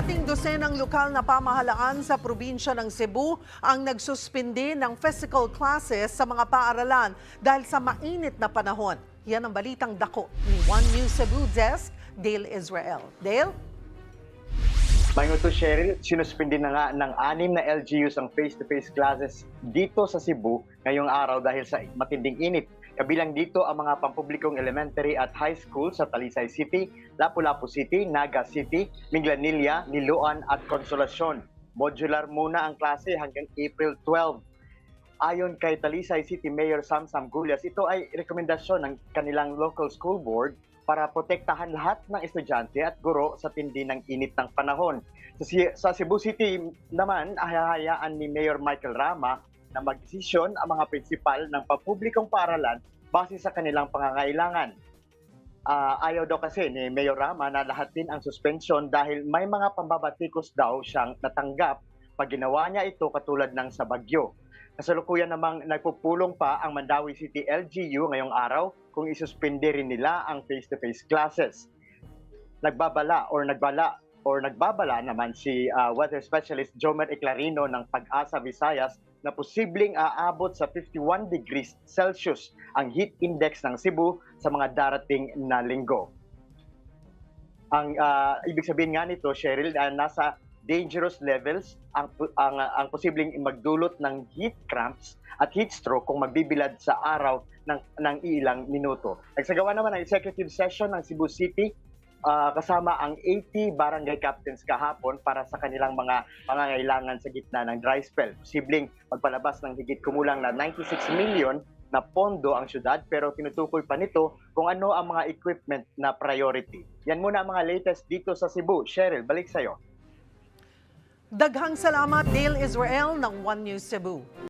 Kalahating dosenang lokal na pamahalaan sa probinsya ng Cebu ang nagsuspindi ng physical classes sa mga paaralan dahil sa mainit na panahon. Yan ang balitang dako ni One News Cebu Desk, Dale Israel. Dale? Mayon to Cheryl, sinuspindi na nga ng anim na LGUs ang face-to-face classes dito sa Cebu ngayong araw dahil sa matinding init. Kabilang dito ang mga pampublikong elementary at high school sa Talisay City, Lapu-Lapu City, Naga City, Minglanilla, Niloan at Consolacion. Modular muna ang klase hanggang April 12. Ayon kay Talisay City Mayor Sam Sam Gulyas, ito ay rekomendasyon ng kanilang local school board para protektahan lahat ng estudyante at guro sa tindi ng init ng panahon. Sa, Cebu City naman, ahayaan ni Mayor Michael Rama na magdesisyon ang mga prinsipal ng pampublikong paaralan base sa kanilang pangangailangan. Ah, ayaw daw kasi ni Mayor Rama na lahatin ang suspension dahil may mga pambabatikos daw siyang natanggap pag ginawa niya ito katulad ng sa Bagyo. Kasalukuyan namang nagpupulong pa ang Mandawi City LGU ngayong araw kung isuspende rin nila ang face-to-face classes. Nagbabala or nagbala or nagbabala naman si ah, weather specialist Jomer Eclarino ng Pag-asa Visayas na posibleng aabot sa 51 degrees Celsius ang heat index ng Cebu sa mga darating na linggo. Ang ah, ibig sabihin nga nito, Cheryl, ah, nasa dangerous levels ang ang ang posibleng magdulot ng heat cramps at heat stroke kung magbibilad sa araw ng ng ilang minuto. Nagsagawa naman ang executive session ng Cebu City ah, kasama ang 80 barangay captains kahapon para sa kanilang mga pangangailangan sa gitna ng dry spell. Posibleng magpalabas ng higit kumulang na 96 million na pondo ang syudad pero tinutukoy pa nito kung ano ang mga equipment na priority. Yan muna ang mga latest dito sa Cebu. Cheryl, balik sa'yo. Daghang salamat Dale Israel ng One News Cebu.